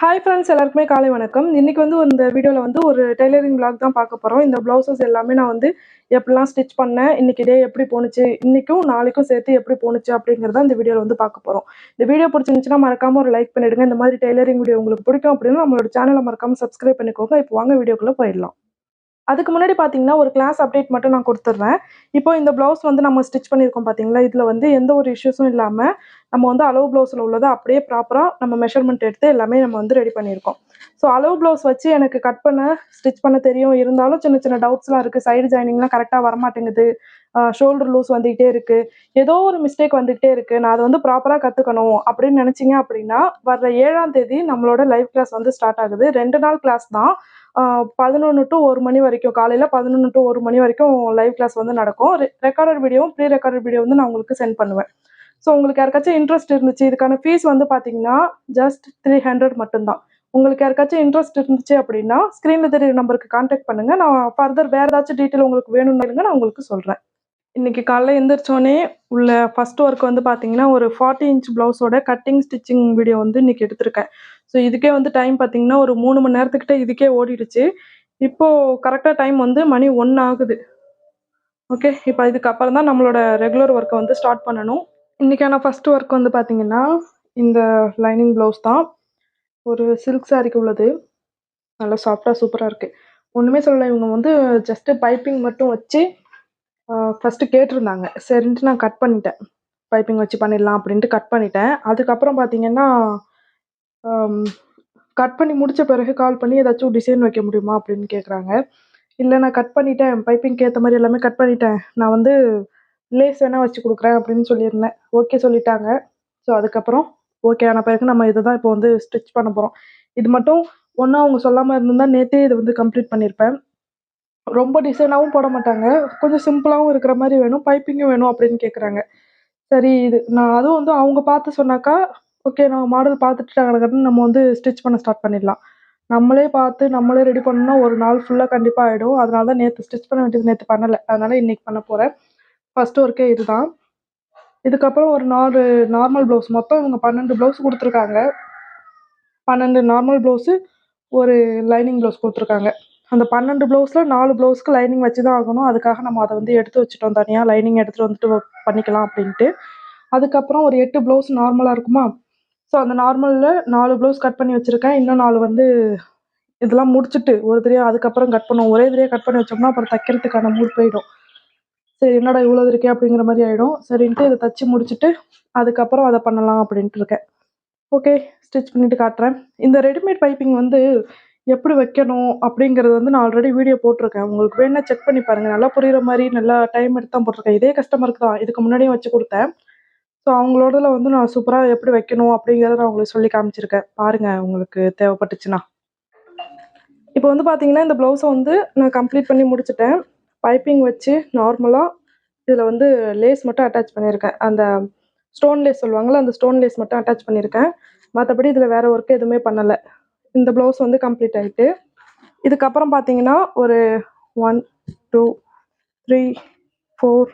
Hi friends எல்லாருக்குமே காலை வணக்கம். இன்றைக்கி வந்து இந்த வீடியோவில் வந்து ஒரு டெய்லரிங் பிளாக் தான் பார்க்க போகிறோம் இந்த ப்ளவுசஸ் எல்லாமே நான் வந்து எப்படிலாம் ஸ்டிச் பண்ணேன் இன்றைக்கி டே எப்படி போணுச்சு இன்றைக்கும் நாளைக்கும் சேர்த்து எப்படி போணுச்சு அப்படிங்கிறத இந்த வீடியோவில் வந்து பார்க்க போகிறோம் இந்த வீடியோ பிடிச்சிருந்துச்சுன்னா மறக்காமல் ஒரு லைக் பண்ணிவிடுங்க இந்த மாதிரி டெய்லரிங் வீடியோ உங்களுக்கு பிடிக்கும் அப்படின்னா நம்மளோட சேனலை மறக்காமல் சப்ஸ்கிரைப் பண்ணிக்கோங்க. இப்போ வாங்க வீடியோக்குள்ளே போயிடலாம். அதுக்கு முன்னாடி பார்த்தீங்கன்னா ஒரு கிளாஸ் அப்டேட் மட்டும் நான் கொடுத்துட்றேன் இப்போ இந்த ப்ளவுஸ் வந்து நம்ம ஸ்டிச் பண்ணியிருக்கோம் பார்த்தீங்களா இதில் வந்து எந்த ஒரு இஷ்யூஸும் இல்லாமல் நம்ம வந்து அளவு ப்ளவுஸில் உள்ளதை அப்படியே ப்ராப்பராக நம்ம மெஷர்மெண்ட் எடுத்து எல்லாமே நம்ம வந்து ரெடி பண்ணியிருக்கோம். ஸோ அளவு ப்ளவுஸ் வச்சு எனக்கு கட் பண்ண ஸ்டிச் பண்ண தெரியும். இருந்தாலும் சின்ன சின்ன டவுட்ஸ்லாம் இருக்குது சைடு ஜாயினிங்லாம் கரெக்டாக வரமாட்டேங்குது. ஷோல்டர் லூஸ் வந்துக்கிட்டே இருக்குது ஏதோ ஒரு மிஸ்டேக் வந்துக்கிட்டே இருக்குது நான் அதை வந்து ப்ராப்பராக கற்றுக்கணும் அப்படின்னு நினச்சிங்க அப்படின்னா வர்ற ஏழாம் தேதி நம்மளோட லைவ் கிளாஸ் வந்து ஸ்டார்ட் ஆகுது. ரெண்டு நாள் கிளாஸ் தான். பதினொன்று டு ஒரு மணி வரைக்கும் காலையில் பதினொன்று டு ஒரு மணி வரைக்கும் லைவ் கிளாஸ் வந்து நடக்கும். ரெக்கார்டட் வீடியோவும் ப்ரீ ரெக்கார்டட் வீடியோ வந்து நான் உங்களுக்கு சென்ட் பண்ணுவேன். ஸோ உங்களுக்கு யாருக்காச்சும் இன்ட்ரெஸ்ட் இருந்துச்சு இதுக்கான ஃபீஸ் வந்து பார்த்தீங்கன்னா ஜஸ்ட் த்ரீ ஹண்ட்ரட் மட்டும்தான். உங்களுக்கு யாருக்காச்சும் இன்ட்ரெஸ்ட் இருந்துச்சு அப்படின்னா ஸ்க்ரீனில் தெரியுற நம்பருக்கு காண்டாக்ட் பண்ணுங்கள் நான் ஃபர்தர் வேறு ஏதாச்சும் டீட்டெயில் உங்களுக்கு வேணும்னு நான் உங்களுக்கு சொல்கிறேன் இன்னைக்கு காலைல எழுந்திரிச்சோன்னே உள்ள ஃபர்ஸ்ட் ஒர்க் வந்து பார்த்தீங்கன்னா ஒரு ஃபார்ட்டி இன்ச் ப்ளவுஸோட கட்டிங் ஸ்டிச்சிங் வீடியோ வந்து இன்றைக்கி எடுத்திருக்கேன். ஸோ இதுக்கே வந்து டைம் பார்த்தீங்கன்னா ஒரு மூணு மணி நேரத்துக்கிட்ட இதுக்கே ஓடிடுச்சு. இப்போது கரெக்டாக டைம் வந்து மணி ஒன் ஆகுது. ஓகே இப்போ இதுக்கப்புறம் தான் நம்மளோட ரெகுலர் ஒர்க்கை வந்து ஸ்டார்ட் பண்ணணும். இன்றைக்கான ஃபர்ஸ்ட் ஒர்க் வந்து பார்த்தீங்கன்னா இந்த லைனிங் ப்ளவுஸ் தான். ஒரு சில்க் சாரிக்கு உள்ளது. நல்லா சாஃப்டாக சூப்பராக இருக்குது ஒன்றுமே சொல்லலை இவங்க வந்து ஜஸ்ட்டு பைப்பிங் மட்டும் வச்சு ஃபஸ்ட்டு கேட்டிருந்தாங்க. சரின்ட்டு நான் கட் பண்ணிட்டேன். பைப்பிங் வச்சு பண்ணிடலாம் அப்படின்ட்டு கட் பண்ணிட்டேன். அதுக்கப்புறம் பார்த்தீங்கன்னா கட் பண்ணி முடித்த பிறகு கால் பண்ணி ஏதாச்சும் டிசைன் வைக்க முடியுமா அப்படின்னு கேட்குறாங்க இல்லை நான் கட் பண்ணிட்டேன் பைப்பிங்க்கு ஏற்ற மாதிரி எல்லாமே கட் பண்ணிட்டேன். நான் வந்து லேஸ் வேணால் வச்சு கொடுக்குறேன் அப்படின்னு சொல்லியிருந்தேன். ஓகே சொல்லிட்டாங்க. ஸோ அதுக்கப்புறம் ஓகே ஆன பிறகு நம்ம இதை தான் இப்போ வந்து ஸ்டிச் பண்ண போகிறோம் இது மட்டும் ஒன்றா அவங்க சொல்லாமல் இருந்தால் நேற்றே இதை வந்து கம்ப்ளீட் பண்ணியிருப்பேன் ரொம்ப டிசைனாகவும் போட மாட்டாங்க. கொஞ்சம் சிம்பிளாகவும் இருக்கிற மாதிரி வேணும். பைப்பிங்கும் வேணும் அப்படின்னு கேட்குறாங்க சரி இது நான் அதுவும் வந்து அவங்க பார்த்து சொன்னாக்கா ஓகே நம்ம மாடல் பார்த்துட்டு நம்ம வந்து ஸ்டிச் பண்ண ஸ்டார்ட் பண்ணிடலாம். நம்மளே பார்த்து நம்மளே ரெடி பண்ணணும்னா ஒரு நாள் ஃபுல்லாக கண்டிப்பாக ஆகிடும் அதனால தான் நேற்று ஸ்டிச் பண்ண வேண்டியது நேற்று பண்ணலை. அதனால் இன்றைக்கி பண்ண போகிறேன் ஃபர்ஸ்ட் ஒர்க்கே இதுதான். இதுக்கப்புறம் ஒரு நாலு நார்மல் ப்ளவுஸ் மொத்தம் இவங்க பன்னெண்டு ப்ளவுஸ் கொடுத்துருக்காங்க. பன்னெண்டு நார்மல் ப்ளவுஸு ஒரு லைனிங் ப்ளவுஸ் கொடுத்துருக்காங்க. அந்த பன்னெண்டு ப்ளவுஸில் நாலு ப்ளவுஸ்க்கு லைனிங் வச்சு தான் ஆகணும். அதுக்காக நம்ம அதை வந்து எடுத்து வச்சுட்டோம் தனியாக லைனிங் எடுத்துகிட்டு வந்துட்டு பண்ணிக்கலாம் அப்படின்ட்டு. அதுக்கப்புறம் ஒரு எட்டு ப்ளவுஸ் நார்மலாக இருக்குமா? ஸோ அந்த நார்மலில் நாலு ப்ளவுஸ் கட் பண்ணி வச்சுருக்கேன். இன்னும் நாலு வந்து இதெல்லாம் முடிச்சுட்டு ஒரு தடவையாக அதுக்கப்புறம் கட் பண்ணுவோம். ஒரே தடவையாக கட் பண்ணி வச்சோம்னா அப்புறம் தைக்கிறதுக்கான மூட் போயிடும். சரி என்னடா இவ்வளோ இருக்கே அப்படிங்கிற மாதிரி ஆகிடும் சரின்ட்டு இதை தச்சு முடிச்சுட்டு அதுக்கப்புறம் அதை பண்ணலாம் அப்படின்ட்டு இருக்கேன். ஓகே ஸ்டிச் பண்ணிவிட்டு காட்டுறேன். இந்த ரெடிமேட் பைப்பிங் வந்து எப்படி வைக்கணும் அப்படிங்கிறது வந்து நான் ஆல்ரெடி வீடியோ போட்டிருக்கேன். உங்களுக்கு வேணால் செக் பண்ணி பாருங்கள் நல்லா புரிகிற மாதிரி நல்லா டைம் எடுத்து தான் போட்டிருக்கேன். இதே கஸ்டமருக்கு தான். இதுக்கு முன்னாடியும் வச்சு கொடுத்தேன். ஸோ அவங்களோடல வந்து நான் சூப்பராக எப்படி வைக்கணும் அப்படிங்கிறத நான் உங்களுக்கு சொல்லி காமிச்சிருக்கேன். பாருங்கள் உங்களுக்கு தேவைப்பட்டுச்சுன்னா. இப்போ வந்து பார்த்தீங்கன்னா இந்த ப்ளவுஸை வந்து நான் கம்ப்ளீட் பண்ணி முடிச்சுட்டேன். பைப்பிங் வச்சு நார்மலாக இதில் வந்து லேஸ் மட்டும் அட்டாச் பண்ணியிருக்கேன். அந்த ஸ்டோன் லேஸ் சொல்லுவாங்கள்ல அந்த ஸ்டோன் லேஸ் மட்டும் அட்டாச் பண்ணியிருக்கேன். மற்றபடி இதில் வேறு ஒர்க்கு எதுவுமே பண்ணலை. இந்த ப்ளவுஸ் வந்து கம்ப்ளீட் ஆகிட்டு இதுக்கப்புறம் பார்த்தீங்கன்னா ஒரு ஒன் டூ த்ரீ ஃபோர்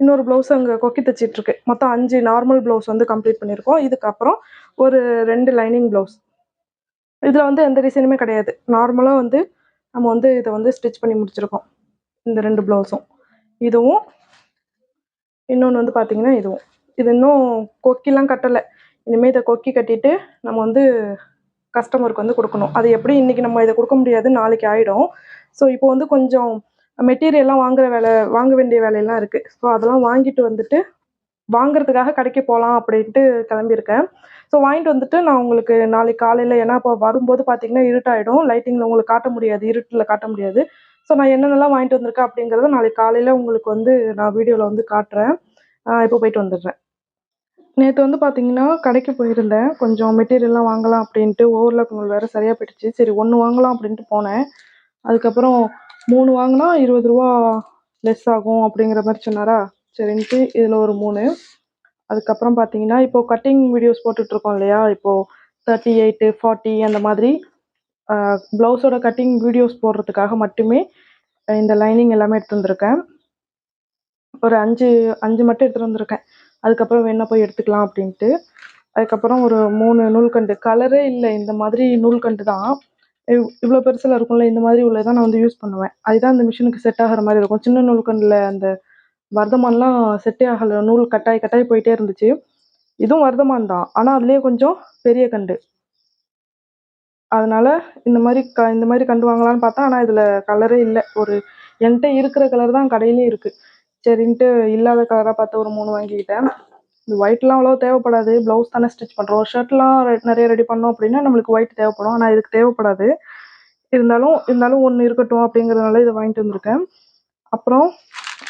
இன்னொரு ப்ளவுஸ் அங்கே கொக்கி தைச்சிட்ருக்கு. மொத்தம் அஞ்சு நார்மல் ப்ளவுஸ் வந்து கம்ப்ளீட் பண்ணியிருக்கோம். இதுக்கப்புறம் ஒரு ரெண்டு லைனிங் ப்ளவுஸ் இதில் வந்து எந்த டிசைனுமே கிடையாது. நார்மலாக வந்து நம்ம வந்து இதை வந்து ஸ்டிச் பண்ணி முடிச்சிருக்கோம். இந்த ரெண்டு ப்ளவுஸும் இதுவும் இன்னொன்று வந்து பார்த்திங்கன்னா இதுவும். இது இன்னும் கொக்கிலாம் கட்டலை. இனிமேல் இதை கொக்கி கட்டிட்டு நம்ம வந்து கஸ்டமருக்கு வந்து கொடுக்கணும். அது எப்படி இன்றைக்கி நம்ம இதை கொடுக்க முடியாது நாளைக்கு ஆகிடும் ஸோ இப்போ வந்து கொஞ்சம் மெட்டீரியல்லாம் வாங்குற வேலை வாங்க வேண்டிய வேலையெல்லாம் இருக்குது ஸோ அதெல்லாம் வாங்கிட்டு வந்துட்டு வாங்குறதுக்காக கடைக்கு போகலாம் அப்படின்ட்டு கிளம்பியிருக்கேன். ஸோ வாங்கிட்டு வந்துட்டு நான் உங்களுக்கு நாளைக்கு காலையில் ஏன்னா இப்போ வரும்போது பார்த்தீங்கன்னா இருட்டாயிடும். லைட்டிங்கில் உங்களுக்கு காட்ட முடியாது இருட்டில் காட்ட முடியாது. ஸோ நான் என்னென்னலாம் வாங்கிட்டு வந்திருக்கேன் அப்படிங்கிறத நாளைக்கு காலையில் உங்களுக்கு வந்து நான் வீடியோவில் வந்து காட்டுறேன். இப்போ போயிட்டு வந்துடுறேன். நேற்று வந்து பார்த்தீங்கன்னா கடைக்கு போயிருந்தேன். கொஞ்சம் மெட்டீரியல்லாம் வாங்கலாம் அப்படின்ட்டு ஓவரில் கொஞ்சம் வேறு சரியாக போயிடுச்சு. சரி ஒன்று வாங்கலாம் அப்படின்ட்டு போனேன். அதுக்கப்புறம் மூணு வாங்கினா இருபது ரூபா லெஸ் ஆகும் அப்படிங்கிற மாதிரி சொன்னாரா? சரின்ட்டு இதில் ஒரு மூணு. அதுக்கப்புறம் பார்த்தீங்கன்னா இப்போது கட்டிங் வீடியோஸ் போட்டுட்ருக்கோம் இல்லையா? இப்போது தேர்ட்டி எயிட்டு ஃபார்ட்டி அந்த மாதிரி ப்ளவுஸோட கட்டிங் வீடியோஸ் போடுறதுக்காக மட்டுமே இந்த லைனிங் எல்லாமே எடுத்து வந்திருக்கேன் ஒரு அஞ்சு அஞ்சு மட்டும் எடுத்துகிட்டு வந்திருக்கேன் அதுக்கப்புறம் வேணால் போய் எடுத்துக்கலாம் அப்படின்ட்டு. அதுக்கப்புறம் ஒரு மூணு நூல்கண்டு. கலரே இல்லை. இந்த மாதிரி நூல்கண்டு தான். இவ்வளோ பெருசில் இருக்கும்ல இந்த மாதிரி உள்ளதான் நான் வந்து யூஸ் பண்ணுவேன். அதுதான் அந்த மிஷினுக்கு செட் ஆகிற மாதிரி இருக்கும். சின்ன நூல்கண்டில் அந்த வர்தமான்லாம் செட்டே ஆகலை. நூல் கட்டாயி கட்டாயி போயிட்டே இருந்துச்சு. இதுவும் வர்தமான் தான். ஆனால் அதுலேயே கொஞ்சம் பெரிய கண்டு. அதனால் இந்த மாதிரி க இந்த மாதிரி கண்டு வாங்கலாம்னு பார்த்தா ஆனால் இதில் கலரே இல்லை. ஒரு என்கிட்ட இருக்கிற கலர் தான் கடையிலேயும் இருக்குது சரின்ட்டு இல்லாத கலராக பார்த்து ஒரு மூணு வாங்கிக்கிட்டேன். இந்த ஒயிட்லாம் அவ்வளோ தேவைப்படாது. ப்ளவுஸ் தானே ஸ்டிச் பண்ணுறோம் ஷர்ட்லாம் நிறைய ரெடி பண்ணோம் அப்படின்னா நம்மளுக்கு ஒயிட் தேவைப்படும். ஆனால் இதுக்கு தேவைப்படாது. இருந்தாலும் இருந்தாலும் ஒன்று இருக்கட்டும் அப்படிங்கிறதுனால இதை வாங்கிட்டு வந்திருக்கேன். அப்புறம்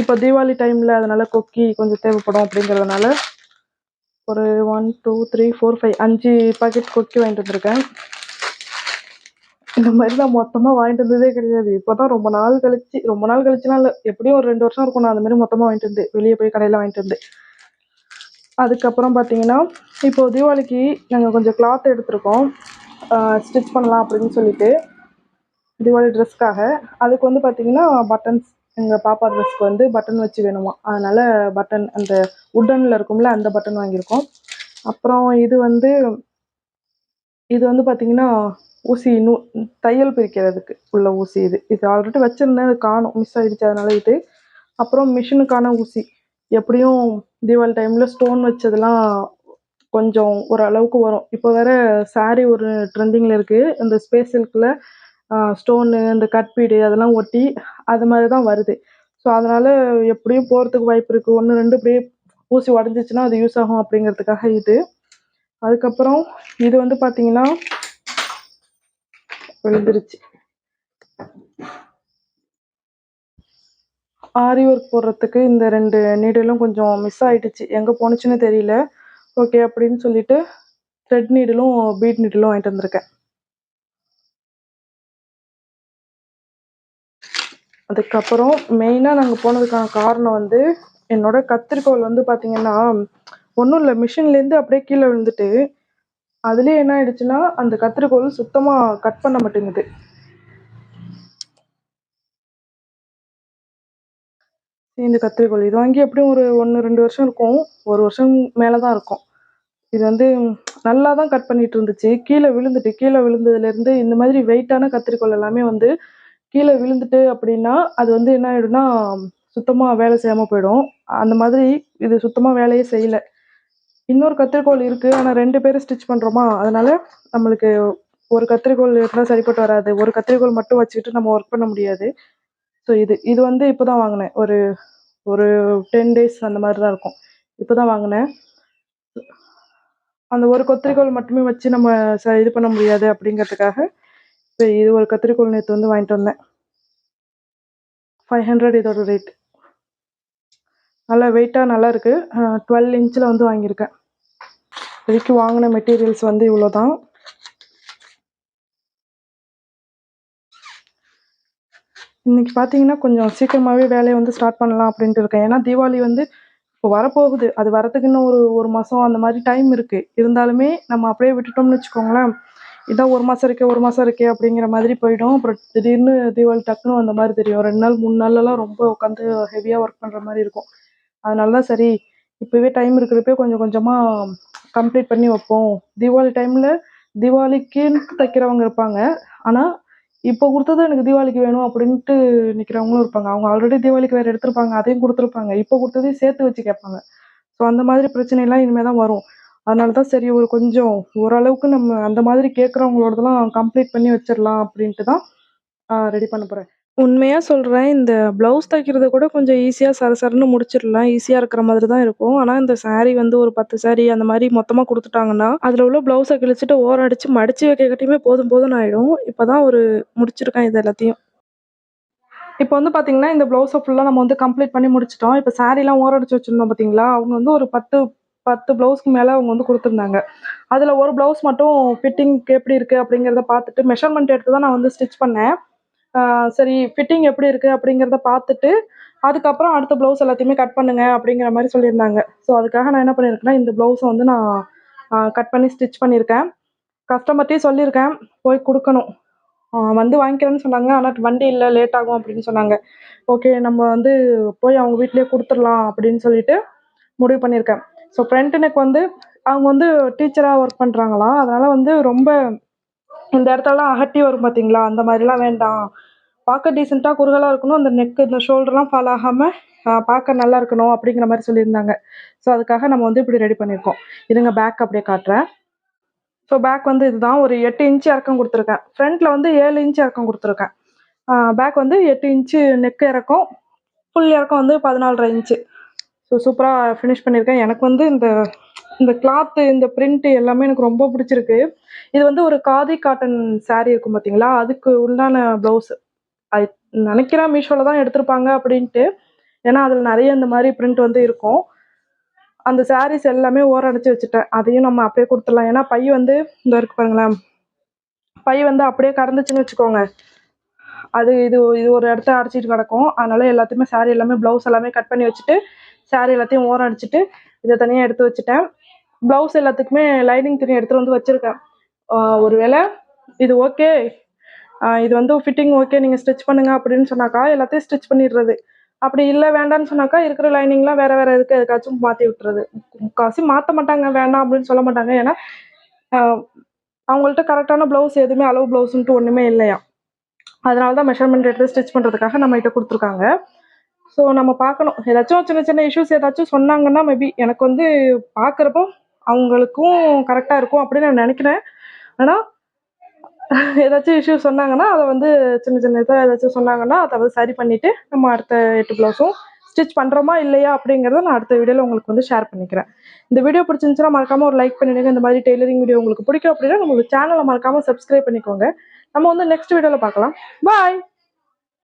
இப்போ தீபாவளி டைமில் அதனால் கொக்கி கொஞ்சம் தேவைப்படும் அப்படிங்கிறதுனால ஒரு one two three four five அஞ்சு பாக்கெட் கொக்கி வாங்கிட்டு வந்திருக்கேன். இந்த மாதிரி நான் மொத்தமாக வாங்கிட்டு வந்ததே கிடையாது. இப்போ தான் ரொம்ப நாள் கழிச்சு ரொம்ப நாள் கழிச்சுலாம் இல்லை. எப்படியும் ஒரு ரெண்டு வருஷம் இருக்கும் நான் அந்த மாதிரி மொத்தமாக வாங்கிட்டு வந்து வெளியே போய் கடையில் வாங்கிட்டு வந்து. அதுக்கப்புறம் பார்த்தீங்கன்னா இப்போ தீபாவளிக்கு நாங்கள் கொஞ்சம் கிளாத் எடுத்திருக்கோம். ஸ்டிச் பண்ணலாம் அப்படின்னு சொல்லிட்டு தீபாவளி ட்ரெஸ்க்காக அதுக்கு வந்து பார்த்தீங்கன்னா பட்டன்ஸ் எங்கள் பாப்பா ட்ரெஸ்க்கு வந்து பட்டன் வச்சு வேணுமா. அதனால் பட்டன் அந்த உட்டனில் இருக்கும்ல அந்த பட்டன் வாங்கியிருக்கோம். அப்புறம் இது வந்து இது வந்து பார்த்தீங்கன்னா ஊசி நூ தையல் பிரிக்கிறதுக்கு உள்ள ஊசி இது. இது ஆல்ரெடி வச்சுருந்தேன் அது காணும் மிஸ் ஆகிடுச்சு அதனால் இது. அப்புறம் மிஷினுக்கான ஊசி. எப்படியும் தீபாவளி டைமில் ஸ்டோன் வச்சதெல்லாம் கொஞ்சம் ஓரளவுக்கு வரும். இப்போ வேறு சாரீ ஒரு ட்ரெண்டிங்கில் இருக்குது இந்த ஸ்பேஸ் சில்கில் ஸ்டோனு இந்த கட் பீடு அதெல்லாம் ஒட்டி அது மாதிரி தான் வருது. ஸோ அதனால் எப்படியும் போகிறதுக்கு வாய்ப்பு இருக்குது ஒன்று ரெண்டு இப்படியே ஊசி உடஞ்சிச்சின்னா அது யூஸ் ஆகும் அப்படிங்கிறதுக்காக இது. அதுக்கப்புறம் இது வந்து பார்த்தீங்கன்னா விழுந்துருச்சு. ஆரி ஒர்க் போடுறதுக்கு இந்த ரெண்டு நீடிலும் கொஞ்சம் மிஸ் ஆயிடுச்சு. எங்கே போணுச்சுன்னு தெரியல. ஓகே அப்படின்னு சொல்லிட்டு த்ரெட் நீடிலும் பீட் நீடிலும் வாங்கிட்டு வந்திருக்கேன். அதுக்கப்புறம் மெயினாக நாங்கள் போனதுக்கான காரணம் வந்து என்னோட கத்திரிக்கோல் வந்து பார்த்தீங்கன்னா ஒன்றும் இல்லை மிஷின்லேருந்து அப்படியே கீழே விழுந்துட்டு அதுலேயே என்ன ஆயிடுச்சுன்னா அந்த கத்திரிக்கோல் சுத்தமாக கட் பண்ண மாட்டேங்குது. இந்த கத்திரிக்கோள் இது வாங்கி எப்படியும் ஒரு ஒன்று ரெண்டு வருஷம் இருக்கும். ஒரு வருஷம் மேலே தான் இருக்கும். இது வந்து நல்லா தான் கட் பண்ணிட்டு இருந்துச்சு. கீழே விழுந்துட்டு கீழே விழுந்ததுலேருந்து இந்த மாதிரி வெயிட்டான கத்திரிக்கோல் எல்லாமே வந்து கீழே விழுந்துட்டு அப்படின்னா அது வந்து என்ன ஆகிடும்னா சுத்தமாக வேலை செய்யாமல் போயிடும். அந்த மாதிரி இது சுத்தமாக வேலையே செய்யலை. இன்னொரு கத்திரிக்கோல் இருக்குது ஆனால் ரெண்டு பேரும் ஸ்டிச் பண்ணுறோமா அதனால நம்மளுக்கு ஒரு கத்திரிக்கோல் இருந்தால் சரிப்பட்டு வராது. ஒரு கத்திரிக்கோல் மட்டும் வச்சுக்கிட்டு நம்ம ஒர்க் பண்ண முடியாது. ஸோ இது இது வந்து இப்போ தான் வாங்கினேன். ஒரு ஒரு டென் டேஸ் அந்த மாதிரி தான் இருக்கும். இப்போ தான் வாங்கினேன். அந்த ஒரு கத்திரிக்கோல் மட்டுமே வச்சு நம்ம ச இது பண்ண முடியாது அப்படிங்கிறதுக்காக இப்போ இது ஒரு கத்திரிக்கோல் நேற்று வந்து வாங்கிட்டு வந்தேன். ஃபைவ் ஹண்ட்ரட் இதோட ரேட் நல்லா வெயிட்டாக நல்லா இருக்குது டுவெல் இன்ச்சில் வந்து வாங்கியிருக்கேன். இதுக்கு வாங்கின மெட்டீரியல்ஸ் வந்து இவ்வளோ தான் இன்னைக்கு பார்த்தீங்கன்னா கொஞ்சம் சீக்கிரமாகவே வேலையை வந்து ஸ்டார்ட் பண்ணலாம் அப்படின்ட்டு இருக்கேன். ஏன்னா தீபாவளி வந்து இப்போ வரப்போகுது. அது வரத்துக்கு இன்னும் ஒரு ஒரு மாதம் அந்த மாதிரி டைம் இருக்குது இருந்தாலுமே நம்ம அப்படியே விட்டுட்டோம்னு வச்சுக்கோங்களேன். இதான் ஒரு மாதம் இருக்கே ஒரு மாதம் இருக்கே அப்படிங்கிற மாதிரி போயிடும். அப்புறம் திடீர்னு தீபாவளி டக்குன்னு அந்த மாதிரி தெரியும். ரெண்டு நாள் மூணு நாள்லலாம் ரொம்ப உட்காந்து ஹெவியாக ஒர்க் பண்ணுற மாதிரி இருக்கும். அதனால தான் சரி இப்போவே டைம் இருக்கிறப்பே கொஞ்சம் கொஞ்சமாக கம்ப்ளீட் பண்ணி வைப்போம். தீபாவளி டைமில் தீபாவளிக்குன்னு தைக்கிறவங்க இருப்பாங்க. ஆனால் இப்போ கொடுத்தது எனக்கு தீபாவளிக்கு வேணும் அப்படின்ட்டு நிற்கிறவங்களும் இருப்பாங்க. அவங்க ஆல்ரெடி தீபாவளிக்கு வேறு எடுத்திருப்பாங்க அதையும் கொடுத்துருப்பாங்க. இப்போ கொடுத்ததையும் சேர்த்து வச்சு கேட்பாங்க. ஸோ அந்த மாதிரி பிரச்சனைலாம் இனிமேல் தான் வரும். அதனால தான் சரி ஒரு கொஞ்சம் ஓரளவுக்கு நம்ம அந்த மாதிரி கேட்குறவங்களோடதெல்லாம் கம்ப்ளீட் பண்ணி வச்சிடலாம் அப்படின்ட்டு தான் ரெடி பண்ண போகிறேன் உண்மையாக சொல்கிறேன் இந்த ப்ளவுஸ் தைக்கிறது கூட கொஞ்சம் ஈஸியாக சர சரன்னு முடிச்சிடலாம். ஈஸியாக இருக்கிற மாதிரி தான் இருக்கும். ஆனால் இந்த saree வந்து ஒரு பத்து saree அந்த மாதிரி மொத்தமாக கொடுத்துட்டாங்கன்னா அதில் உள்ள ப்ளவுஸை கிழிச்சிட்டு ஓரம் அடித்து மடித்து வைக்கட்டியுமே போதும் போதும் ஆகிடும் இப்போ தான் ஒரு முடிச்சிருக்கேன் இது எல்லாத்தையும். இப்போ வந்து பார்த்தீங்கன்னா இந்த ப்ளவுஸை ஃபுல்லாக நம்ம வந்து கம்ப்ளீட் பண்ணி முடிச்சிட்டோம். இப்போ சாரீலாம் ஓரம் அடிச்சு வச்சுருந்தோம் பார்த்தீங்களா அவங்க வந்து ஒரு பத்து பத்து ப்ளவுஸ்க்கு மேலே அவங்க வந்து கொடுத்துருந்தாங்க. அதில் ஒரு ப்ளவுஸ் மட்டும் ஃபிட்டிங்க்கு எப்படி இருக்குது அப்படிங்கிறத பார்த்துட்டு மெஷர்மெண்ட் எடுத்து தான் நான் வந்து ஸ்டிச் பண்ணேன். சரி ஃபிட்டிங் எப்படி இருக்குது அப்படிங்கிறத பார்த்துட்டு அதுக்கப்புறம் அடுத்த ப்ளவுஸ் எல்லாத்தையுமே கட் பண்ணுங்க அப்படிங்கிற மாதிரி சொல்லியிருந்தாங்க. ஸோ அதுக்காக நான் என்ன பண்ணியிருக்கேன்னா இந்த ப்ளவுஸை வந்து நான் கட் பண்ணி ஸ்டிச் பண்ணியிருக்கேன். கஸ்டமர்ட்டையும் சொல்லியிருக்கேன் போய் கொடுக்கணும். வந்து வாங்கிக்கிறேன்னு சொன்னாங்க. ஆனால் வண்டி இல்லை லேட் ஆகும் அப்படின்னு சொன்னாங்க. ஓகே நம்ம வந்து போய் அவங்க வீட்லேயே கொடுத்துடலாம் அப்படின்னு சொல்லிட்டு முடிவு பண்ணியிருக்கேன். ஸோ ஃப்ரண்ட் நெக் வந்து அவங்க வந்து டீச்சராக ஒர்க் பண்ணுறாங்களாம் அதனால் வந்து ரொம்ப இந்த இடத்தெல்லாம் அகட்டி வரும் பார்த்தீங்களா அந்த மாதிரிலாம் வேண்டாம். பார்க்க டீசெண்டாக குறுகலாக இருக்கணும். அந்த நெக்கு இந்த ஷோல்டர்லாம் ஃபால் ஆகாமல் பார்க்க நல்லா இருக்கணும் அப்படிங்கிற மாதிரி சொல்லியிருந்தாங்க. ஸோ அதுக்காக நம்ம வந்து இப்படி ரெடி பண்ணியிருக்கோம். இதுங்க பேக் அப்படியே காட்டுறேன். ஸோ பேக் வந்து இதுதான். ஒரு எட்டு இன்ச்சு இறக்கம் கொடுத்துருக்கேன். ஃப்ரண்ட்டில் வந்து ஏழு இன்ச்சு இறக்கம் கொடுத்துருக்கேன். பேக் வந்து எட்டு இன்ச்சு நெக்கு இறக்கம். ஃபுல் இறக்கம் வந்து பதினாலரை இன்ச்சு ஸோ சூப்பராக ஃபினிஷ் பண்ணியிருக்கேன். எனக்கு வந்து இந்த இந்த கிளாத்து இந்த பிரிண்ட்டு எல்லாமே எனக்கு ரொம்ப பிடிச்சிருக்கு. இது வந்து ஒரு காதி காட்டன் சாரீ இருக்கும் பார்த்தீங்களா அதுக்கு உண்டான ப்ளவுஸு அது நினைக்கிறேன் மீஷோவில் தான் எடுத்திருப்பாங்க அப்படின்ட்டு. ஏன்னா அதில் நிறைய இந்த மாதிரி பிரிண்ட் வந்து இருக்கும். அந்த சாரீஸ் எல்லாமே ஓரடைச்சி வச்சுட்டேன். அதையும் நம்ம அப்படியே கொடுத்துடலாம். ஏன்னா பை வந்து இந்த இருக்கு பாருங்களேன். பை வந்து அப்படியே கடந்துச்சுன்னு வச்சுக்கோங்க. அது இது இது ஒரு இடத்த அடைச்சிட்டு கிடக்கும். அதனால எல்லாத்தையுமே சாரீ எல்லாமே ப்ளவுஸ் எல்லாமே கட் பண்ணி வச்சுட்டு சாரீ எல்லாத்தையும் ஓரம் அடிச்சுட்டு இதை தனியாக எடுத்து வச்சுட்டேன். ப்ளவுஸ் எல்லாத்துக்குமே லைனிங் துணி எடுத்துகிட்டு வந்து வச்சுருக்கேன். ஒருவேளை இது ஓகே இது வந்து ஃபிட்டிங் ஓகே நீங்கள் ஸ்டிச் பண்ணுங்க அப்படின்னு சொன்னாக்கா எல்லாத்தையும் ஸ்டிச் பண்ணிடுறது. அப்படி இல்லை வேண்டாம்னு சொன்னாக்கா இருக்கிற லைனிங்லாம் வேறு வேறு எதுக்கு எதுக்காச்சும் மாற்றி விட்டுறது. முக்காசி மாற்ற மாட்டாங்க வேண்டாம் அப்படின்னு சொல்ல மாட்டாங்க. ஏன்னா அவங்கள்ட்ட கரெக்டான ப்ளவுஸ் எதுவுமே அளவு ப்ளவுஸ்ன்ட்டு ஒன்றுமே இல்லையா. அதனால தான் மெஷர்மெண்ட் எடுத்து ஸ்டிச் பண்ணுறதுக்காக நம்மகிட்ட கொடுத்துருக்காங்க. ஸோ நம்ம பார்க்கணும். ஏதாச்சும் சின்ன சின்ன இஷ்யூஸ் ஏதாச்சும் சொன்னாங்கன்னா மேபி எனக்கு வந்து பார்க்குறப்போ அவங்களுக்கும் கரெக்டாக இருக்கும் அப்படின்னு நான் நினைக்கிறேன். ஆனால் ஏதாச்சும் இஷ்யூ சொன்னாங்கன்னா அதை வந்து சின்ன சின்ன இதாக ஏதாச்சும் சொன்னாங்கன்னா அதை வந்து சரி பண்ணிவிட்டு நம்ம அடுத்த எட்டு ப்ளவுஸும் ஸ்டிச் பண்ணுறோமா இல்லையா அப்படிங்கிறத நான் அடுத்த வீடியோவில் உங்களுக்கு வந்து ஷேர் பண்ணிக்கிறேன். இந்த வீடியோ பிடிச்சிருந்துச்சுன்னா மறக்காமல் ஒரு லைக் பண்ணிடுங்க. இந்த மாதிரி டெய்லரிங் வீடியோ உங்களுக்கு பிடிக்கும் அப்படின்னா நம்மளுக்கு சேனலை மறக்காமல் சப்ஸ்கிரைப் பண்ணிக்கோங்க. நம்ம வந்து நெக்ஸ்ட் வீடியோவில் பார்க்கலாம். பாய்